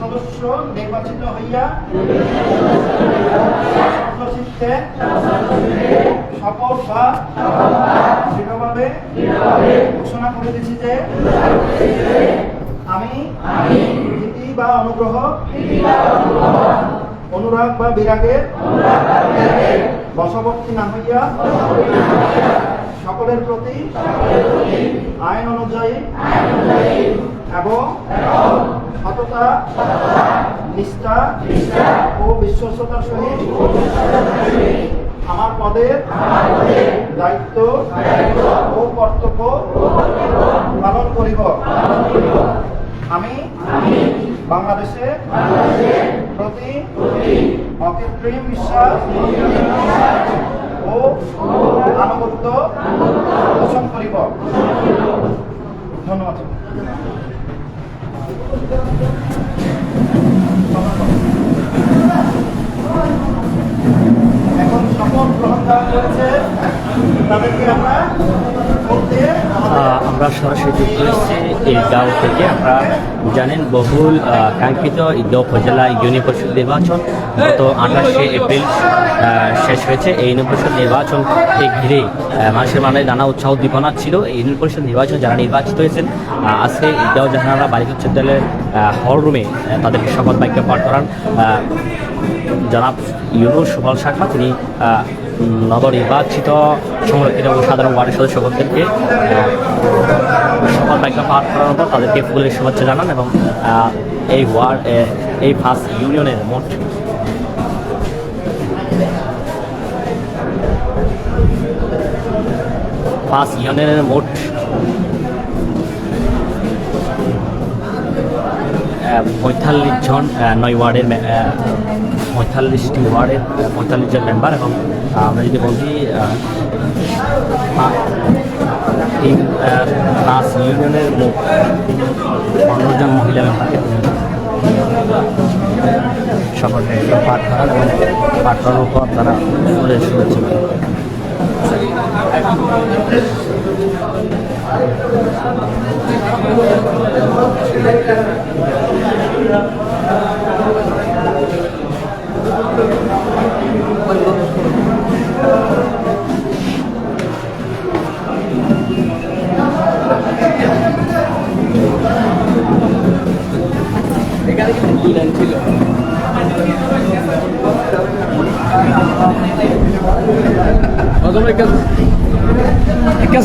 সদস্য নির্বাচিত হইয়া চিত্তে শপথ বা দৃঢ়ভাবে ঘোষণা করিতেছি যে আমি ভীতি বা অনুগ্রহ, অনুরাগ বা বিরাগের বশবর্তী না হইয়া সকলের প্রতি আইন অনুযায়ী এবং সততা, নিষ্ঠা ও বিশ্বস্ততার সহিত আমার পদের দায়িত্ব ও কর্তব্য পালন করিব। আমি বাংলাদেশে প্রতি অকৃত্রিম বিশ্বাস ও আনুগত্য পোষণ করিব। ধন্যবাদ এখন শপথ গ্রহণ করা হয়েছে তাদেরকে আমরা আমরা সরাসরি যুক্ত হয়েছি ঈদগাঁও থেকে। আপনারা জানেন বহুল কাঙ্ক্ষিত ঈদগাঁও উপজেলা ইউনিয়ন পরিষদ নির্বাচন গত আঠাশে এপ্রিল শেষ হয়েছে। এই ইউনিয়ন পরিষদ নির্বাচনকে ঘিরে মানুষের মনে নানা উৎসাহ উদ্দীপনা ছিল। এই ইউনিয়ন পরিষদ নির্বাচন যারা নির্বাচিত হয়েছেন আজকে ঈদগাঁও জাহানারা বালিকা উচ্চ বিদ্যালয়ের হল রুমে তাদেরকে শপথ বাক্য পাঠ করান জনাব ইউনুস সুবল শাখা। তিনি নবনির্বাচিত সংরক্ষিত এবং সাধারণ ওয়ার্ডের সদস্যগণদেরকে আহ, শপথ বাক্য পাঠ করানোর পর তাদেরকে ফুলের শুভেচ্ছা জানান এবং এই ওয়ার্ড এই ফার্স্ট ইউনিয়নের মোট ফার্স্ট ইউনিয়নের মোট পঁয়তাল্লিশ জন নয় ওয়ার্ডের পঁয়তাল্লিশটি ওয়ার্ডের পঁয়তাল্লিশ জন মেম্বার এবং আমরা যদি বলি পাঁচ ইউনিয়নের মোট পনেরো জন মহিলা মেম্বারকে সকলকে পাঠ করান এবং পাঠ করানোর পর তারা ফুলের শুভেচ্ছা জানান। Oğlum ikaz. İkaz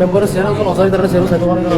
মেম্বারের সেরা অঞ্চল অসারি তারা সেরো সাইতে পারে না